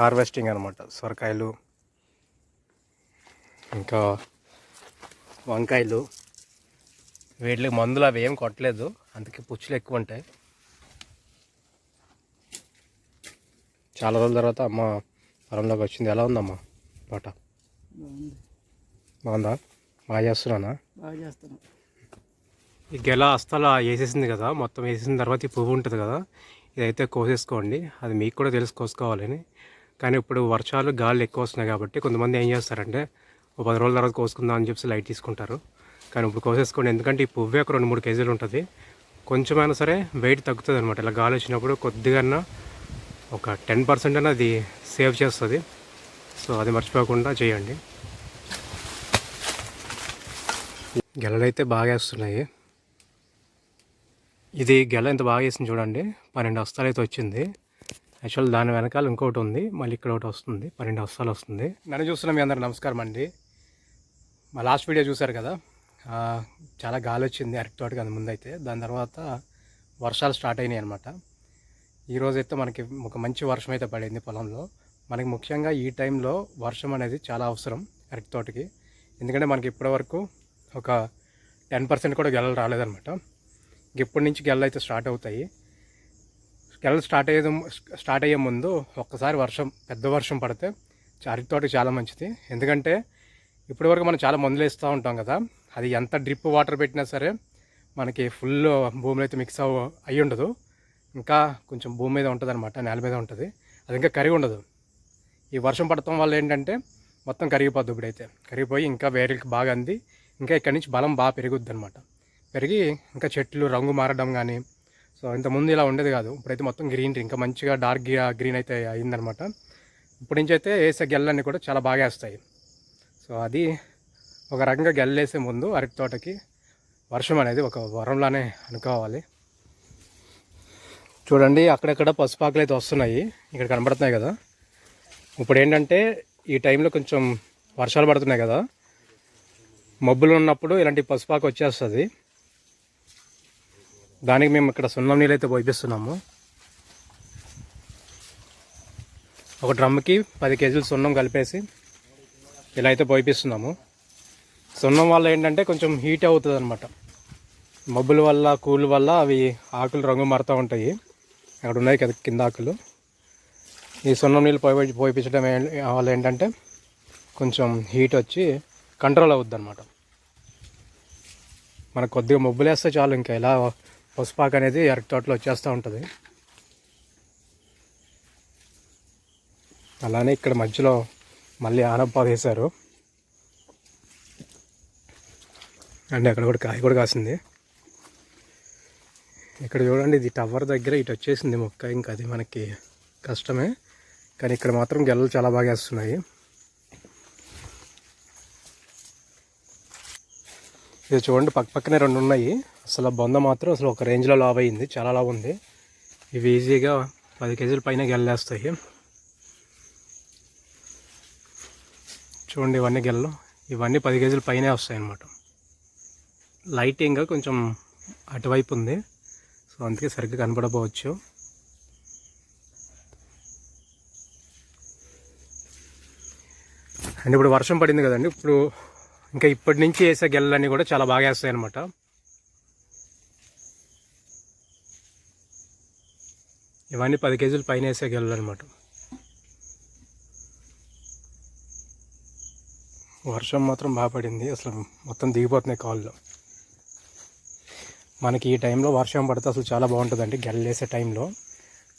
Harvesting అనమాట సొరకాయలు ఇంకా వంకాయలు. వీటికి మందులు అవి ఏం కొట్టలేదు అందుకే పుచ్చులు ఎక్కువ ఉంటాయి. చాలా రోజుల తర్వాత అమ్మ పొలంలోకి వచ్చింది. ఎలా ఉందమ్మా తోట బాగుంది? బాగా చేస్తున్నానా? బాగా చేస్తున్నాం. ఈ గెల అస్తల వేసేసింది కదా మొత్తం వేసేసిన తర్వాత ఈ పువ్వు ఉంటుంది కదా ఇదైతే కోసేసుకోండి. అది మీకు కూడా తెలిసి కోసుకోవాలని కానీ ఇప్పుడు వర్షాలు గాలి ఎక్కువ వస్తున్నాయి కాబట్టి కొంతమంది ఏం చేస్తారంటే ఒక పది రోజుల తర్వాత కోసుకుందాం అని చెప్పి లైట్ తీసుకుంటారు. కానీ ఇప్పుడు కోసేసుకోండి. ఎందుకంటే ఈ పువ్వే ఒక రెండు మూడు కేజీలు ఉంటుంది. కొంచెమైనా సరే వెయిట్ తగ్గుతుంది అనమాట ఇలా గాలి వచ్చినప్పుడు కొద్దిగా ఒక టెన్ పర్సెంట్ అయినా అది సేవ్ చేస్తుంది. సో అది మర్చిపోకుండా చేయండి. గెలలు అయితే బాగా వేస్తున్నాయి. ఇది గెల ఎంత బాగా వేసింది చూడండి. పన్నెండు వస్తాలు అయితే వచ్చింది. యాక్చువల్ దాని వెనకాల ఇంకోటి ఉంది. మళ్ళీ ఇక్కడ ఒకటి వస్తుంది. పన్నెండు వస్తాలు వస్తుంది. నన్ను చూస్తున్న మీ అందరూ నమస్కారం అండి. మా లాస్ట్ వీడియో చూశారు కదా? చాలా గాలి వచ్చింది అరటి తోటకి అది ముందైతే. దాని తర్వాత వర్షాలు స్టార్ట్ అయినాయి అనమాట ఈరోజైతే మనకి ఒక మంచి వర్షం అయితే పడింది పొలంలో. మనకి ముఖ్యంగా ఈ టైంలో వర్షం అనేది చాలా అవసరం అరటి తోటకి. ఎందుకంటే మనకి ఇప్పటివరకు ఒక టెన్ పర్సెంట్ కూడా గెలలు రాలేదనమాట ఇప్పటి నుంచి గెలలు అయితే స్టార్ట్ అవుతాయి. గెలలు స్టార్ట్ అయ్యే స్టార్ట్ అయ్యే ముందు ఒక్కసారి వర్షం పెద్ద వర్షం పడితే అరటి తోటకి చాలా మంచిది. ఎందుకంటే ఇప్పటివరకు మనం చాలా మందులు వేస్తూ ఉంటాం కదా అది ఎంత డ్రిప్ వాటర్ పెట్టినా సరే మనకి ఫుల్ భూమిలో అయితే మిక్స్ అవ్వ అయ్యి ఉండదు. ఇంకా కొంచెం భూమి మీద ఉంటుంది అనమాట నేల మీద ఉంటుంది. అది ఇంకా కరిగి ఉండదు. ఈ వర్షం పడటం వల్ల ఏంటంటే మొత్తం కరిగిపోద్ది ఇప్పుడైతే. కరిగిపోయి ఇంకా వేరేకి బాగా అంది. ఇంకా ఇక్కడి నుంచి బలం బాగా పెరుగుద్ది అనమాట పెరిగి ఇంకా చెట్లు రంగు మారడం కానీ సో ఇంతకుముందు ఇలా ఉండేది కాదు. ఇప్పుడైతే మొత్తం గ్రీన్ ఇంకా మంచిగా డార్క్ గ్రీన్ అయితే అయిందనమాట ఇప్పటి నుంచి అయితే వేసే గెల్లన్నీ కూడా చాలా బాగా వేస్తాయి. సో అది ఒక రకంగా గెల్లేసే ముందు అరటి తోటకి వర్షం అనేది ఒక వరంలానే అనుకోవాలి. చూడండి అక్కడక్కడ పసుపాకులు అయితే వస్తున్నాయి. ఇక్కడ కనబడుతున్నాయి కదా. ఇప్పుడు ఏంటంటే ఈ టైంలో కొంచెం వర్షాలు పడుతున్నాయి కదా. మబ్బులు ఉన్నప్పుడు ఇలాంటి పసుపాకు వచ్చేస్తుంది. దానికి మేము ఇక్కడ సున్నం నీళ్ళు అయితే పోయిస్తున్నాము ఒక డ్రమ్కి పది కేజీలు సున్నం కలిపేసి ఇలా అయితే పోయిస్తున్నాము సున్నం వల్ల ఏంటంటే కొంచెం హీట్ అవుతుంది అనమాట మబ్బుల వల్ల కూల్ వల్ల అవి ఆకులు రంగు మారుతూ ఉంటాయి. అక్కడ ఉన్నాయి కదా కింద ఆకులు. ఈ సున్నం నీళ్ళు పోయి పోయిపించడం వల్ల ఏంటంటే కొంచెం హీట్ వచ్చి కంట్రోల్ అవుద్ది అనమాట మనకు కొద్దిగా మబ్బులు వేస్తే చాలు ఇంకా ఇలా పసుపాకు అనేది అరటి తోటలో వచ్చేస్తూ ఉంటుంది. అలానే ఇక్కడ మధ్యలో మళ్ళీ ఆనప వేశారు. అండ్ అక్కడ కూడా కాయ కూడా కాసింది. ఇక్కడ చూడండి ఇది టవర్ దగ్గర ఇటు వచ్చేసింది మొక్క. ఇంకా అది మనకి కష్టమే. కానీ ఇక్కడ మాత్రం గెల్లలు చాలా బాగా వేస్తున్నాయి. ఇది చూడండి పక్క పక్కనే రెండు ఉన్నాయి అసలు బొంద మాత్రం అసలు ఒక రేంజ్లో లావ్ అయింది చాలా లావ్ ఉంది. ఇవి ఈజీగా పది కేజీల పైన గెల్లేస్తాయి. చూడండి ఇవన్నీ గెల్లలు ఇవన్నీ పది కేజీల పైనే వస్తాయి అన్నమాట లైటింగ్ కొంచెం అటువైపు ఉంది. సో అందుకే సరిగ్గా కనపడపోవచ్చు అండ్ ఇప్పుడు వర్షం పడింది కదండి. ఇప్పుడు ఇంకా ఇప్పటి నుంచి వేసే గెల్లన్నీ కూడా చాలా బాగా వేస్తాయి అనమాట ఇవన్నీ పది కేజీలు పైన వేసే గెల్లలు అనమాట వర్షం మాత్రం బాగా పడింది. అసలు మొత్తం దిగిపోతున్నాయి కాళ్ళు. మనకి ఈ టైంలో వర్షం పడితే అసలు చాలా బాగుంటుందండి గెల్ల వేసే టైంలో.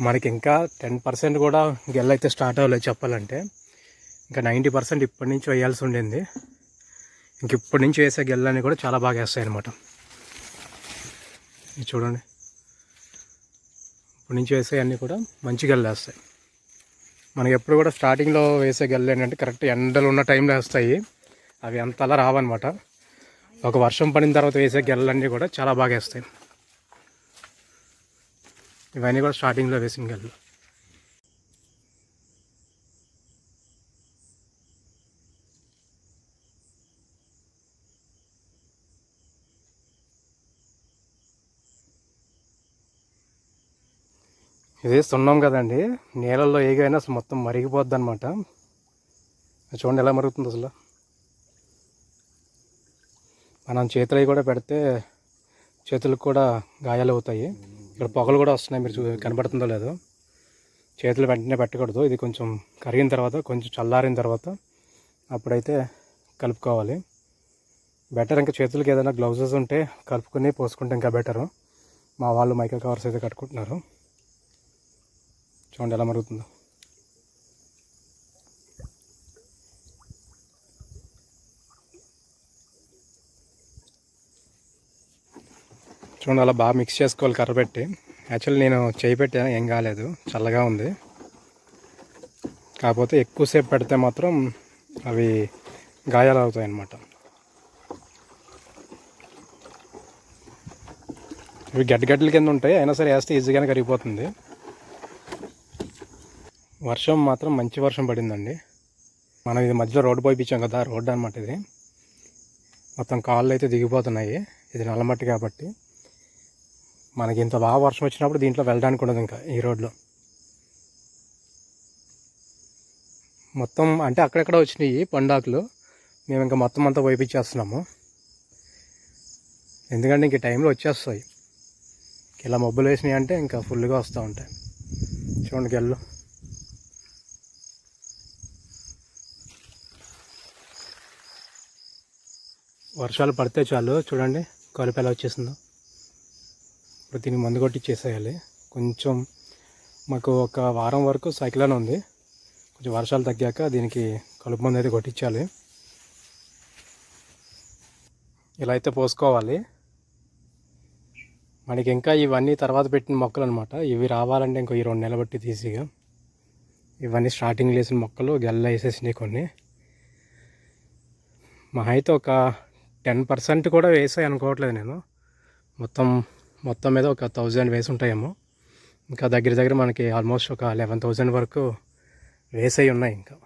మనకి ఇంకా టెన్ పర్సెంట్ కూడా గెల్ల అయితే స్టార్ట్ అవ్వలేదు చెప్పాలంటే. ఇంకా నైంటీ పర్సెంట్ ఇప్పటి నుంచి వేయాల్సి ఉండింది. ఇంక ఇప్పటి నుంచి వేసే గెల్లని కూడా చాలా బాగా వేస్తాయి అనమాట ఇది చూడండి. ఇప్పటి నుంచి వేసేవన్నీ కూడా మంచి గెల్లు వేస్తాయి. మనకి ఎప్పుడు కూడా స్టార్టింగ్లో వేసే గెల్లు ఏంటంటే కరెక్ట్ ఎండలు ఉన్న టైంలో వేస్తాయి. అవి అంతలా రావన్నమాట. ఒక వర్షం పడిన తర్వాత వేసే గెల్లన్నీ కూడా చాలా బాగా వేస్తాయి. ఇవన్నీ కూడా స్టార్టింగ్లో వేసిన గెల్లు. ఇది సున్నం కదండి. నీళ్ళల్లో ఏగైనా అసలు మొత్తం మరిగిపోద్ది అనమాట చూడండి ఎలా మరుగుతుంది అసలు. మనం చేతులవి కూడా పెడితే చేతులకు కూడా గాయాలు అవుతాయి. ఇక్కడ పొగలు కూడా వస్తున్నాయి. మీరు చూ కనబడుతుందో లేదో. చేతులు వెంటనే పెట్టకూడదు. ఇది కొంచెం కరిగిన తర్వాత కొంచెం చల్లారిన తర్వాత అప్పుడైతే కలుపుకోవాలి. బెటర్ ఇంకా చేతులకి ఏదైనా గ్లౌజెస్ ఉంటే కలుపుకొని పోసుకుంటే ఇంకా బెటరు. మా వాళ్ళు మైకల్ కవర్స్ అయితే కట్టుకుంటున్నారు. చూడండి ఎలా మరుగుతుందో. చూడండి అలా బాగా మిక్స్ చేసుకోవాలి కర్ర పెట్టి. యాక్చువల్లీ నేను చేయి పెట్టాను ఏం కాలేదు. చల్లగా ఉంది. కాకపోతే ఎక్కువసేపు పెడితే మాత్రం అవి గాయాలు అవుతాయి అన్నమాట. ఇవి గడ్డగడ్డల కింద ఉంటాయి. అయినా సరే వేస్తే ఈజీగానే కరిగిపోతుంది. వర్షం మాత్రం మంచి వర్షం పడిందండి. మనం ఇది మధ్యలో రోడ్డు పోయిపించాం కదా రోడ్డు అనమాట ఇది. మొత్తం కాళ్ళు అయితే దిగిపోతున్నాయి ఇది నల్లమట్టి కాబట్టి. మనకి ఇంత బాగా వర్షం వచ్చినప్పుడు దీంట్లో వెళ్ళడానికి ఉండదు ఇంకా ఈ రోడ్లో. మొత్తం అంటే అక్కడెక్కడ వచ్చినాయి పండాకులు. మేము ఇంకా మొత్తం అంతా పోయిపించేస్తున్నాము. ఎందుకంటే ఇంక టైంలో వచ్చేస్తాయి. ఇలా మబ్బులు వేసినాయి అంటే ఇంకా ఫుల్గా వస్తూ ఉంటాయి. చూడండి గెల్లు. వర్షాలు పడితే చాలు. చూడండి కలుపు ఎలా వచ్చేసిందో. ఇప్పుడు దీన్ని మందు కొట్టించేసేయాలి కొంచెం మాకు ఒక వారం వరకు సైకిల్ ఉంది. కొంచెం వర్షాలు తగ్గాక దీనికి కలుపు మందు అయితే కొట్టించాలి. ఇలా అయితే పోసుకోవాలి. మనకి ఇంకా ఇవన్నీ తర్వాత పెట్టిన మొక్కలు అనమాట ఇవి రావాలంటే ఇంకో ఈ రెండు నెలలు బట్టి తీసిగా ఇవన్నీ స్టార్టింగ్ వేసిన మొక్కలు గెల్ల వేసేసినాయి కొన్ని. మా అయితే ఒక టెన్ పర్సెంట్ కూడా వేసాయి అనుకోవట్లేదు నేను. మొత్తం మొత్తం మీద ఒక థౌజండ్ వేసి ఉంటాయేమో ఇంకా దగ్గర దగ్గర మనకి ఆల్మోస్ట్ ఒక లెవెన్ థౌజండ్ వరకు వేసాయి ఉన్నాయి ఇంకా.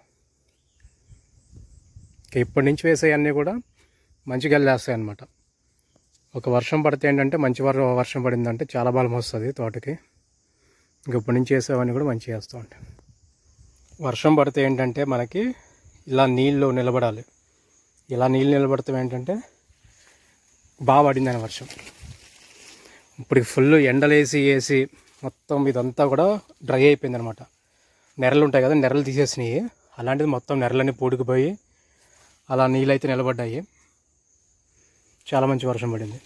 ఇంకా ఇప్పటి నుంచి వేసాయి కూడా మంచిగా వెళ్ళేస్తాయి అన్నమాట. ఒక వర్షం పడితే ఏంటంటే మంచి వర్- వర్షం పడిందంటే చాలా బలం వస్తుంది తోటకి. ఇంకా ఇప్పటి నుంచి వేసేవన్నీ కూడా మంచిగా వేస్తూ ఉంటాయి వర్షం పడితే ఏంటంటే మనకి ఇలా నీళ్ళు నిలబడాలి. ఇలా నీళ్ళు నిలబడతాం ఏంటంటే బాగా పడిందని వర్షం. ఇప్పుడు ఫుల్ ఎండలేసి వేసి మొత్తం ఇదంతా కూడా డ్రై అయిపోయింది అనమాట నెరలు ఉంటాయి కదా నెరలు తీసేసినాయి. అలాంటిది మొత్తం నెరలన్నీ పూడుకుపోయి అలా నీళ్ళైతే నిలబడ్డాయి. చాలా మంచి వర్షం పడింది.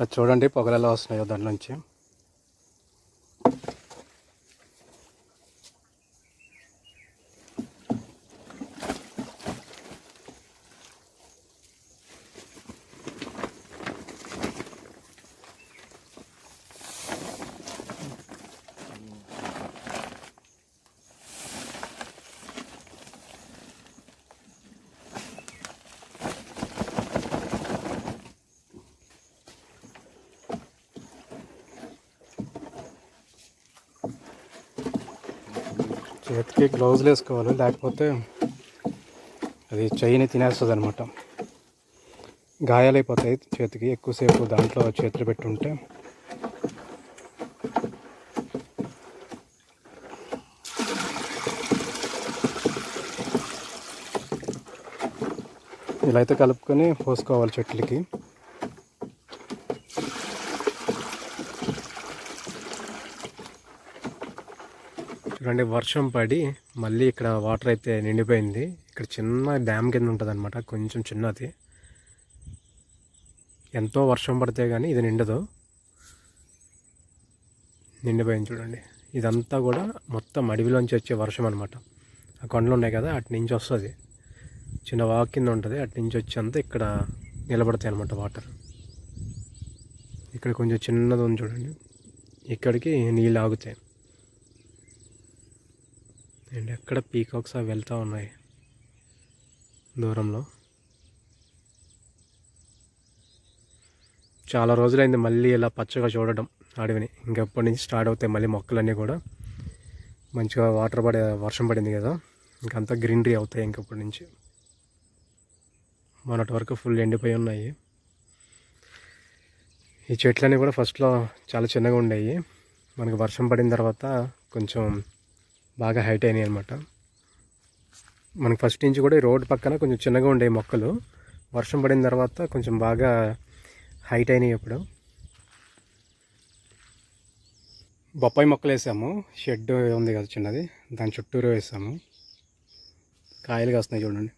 అది చూడండి పొగలలో వస్తున్నాయో దాని నుంచి. చేతికి గ్లౌజులు వేసుకోవాలి లేకపోతే అది చెయ్యిని తినేస్తుంది అనమాట గాయాలైపోతాయి చేతికి ఎక్కువసేపు దాంట్లో చేతులు పెట్టుంటే. ఇలా అయితే కలుపుకొని పోసుకోవాలి చెట్లకి. ఎందుకంటే వర్షం పడి మళ్ళీ ఇక్కడ వాటర్ అయితే నిండిపోయింది. ఇక్కడ చిన్న డ్యామ్ కింద ఉంటుంది అనమాట కొంచెం చిన్నది. ఎంతో వర్షం పడితే కానీ ఇది నిండదు. నిండిపోయింది చూడండి. ఇదంతా కూడా మొత్తం అడవిలోంచి వచ్చే వర్షం అనమాట ఆ కొండలు ఉన్నాయి కదా అటు నుంచి వస్తుంది. చిన్న వాక్ కింద ఉంటుంది అటు నుంచి వచ్చేంత అంతా ఇక్కడ నిలబడతాయి అనమాట వాటర్. ఇక్కడ కొంచెం చిన్నది ఉంది చూడండి. ఇక్కడికి నీళ్ళు ఆగుతాయి. అండ్ ఎక్కడ పీకాక్స్ అవి వెళ్తూ ఉన్నాయి దూరంలో. చాలా రోజులైంది మళ్ళీ ఇలా పచ్చగా చూడడం అడవిని. ఇంకెప్పటి నుంచి స్టార్ట్ అవుతాయి మళ్ళీ మొక్కలన్నీ కూడా. మంచిగా వాటర్ పడే వర్షం పడింది కదా. ఇంకంతా గ్రీనరీ అవుతాయి ఇంకప్పటి నుంచి. మొన్నటి వరకు ఫుల్ ఎండిపోయి ఉన్నాయి. ఈ చెట్లన్నీ కూడా ఫస్ట్లో చాలా చిన్నగా ఉండేవి. మనకు వర్షం పడిన తర్వాత కొంచెం బాగా హైట్ అయినాయి అనమాట మనకి ఫస్ట్ నుంచి కూడా ఈ రోడ్ పక్కన కొంచెం చిన్నగా ఉండే మొక్కలు. వర్షం పడిన తర్వాత కొంచెం బాగా హైట్ అయినాయి ఇప్పుడు. బొప్పాయి మొక్కలు వేసాము. షెడ్ ఉంది కదా చిన్నది. దాని చుట్టూరు వేసాము. కాయలు కాస్తున్నాయి చూడండి.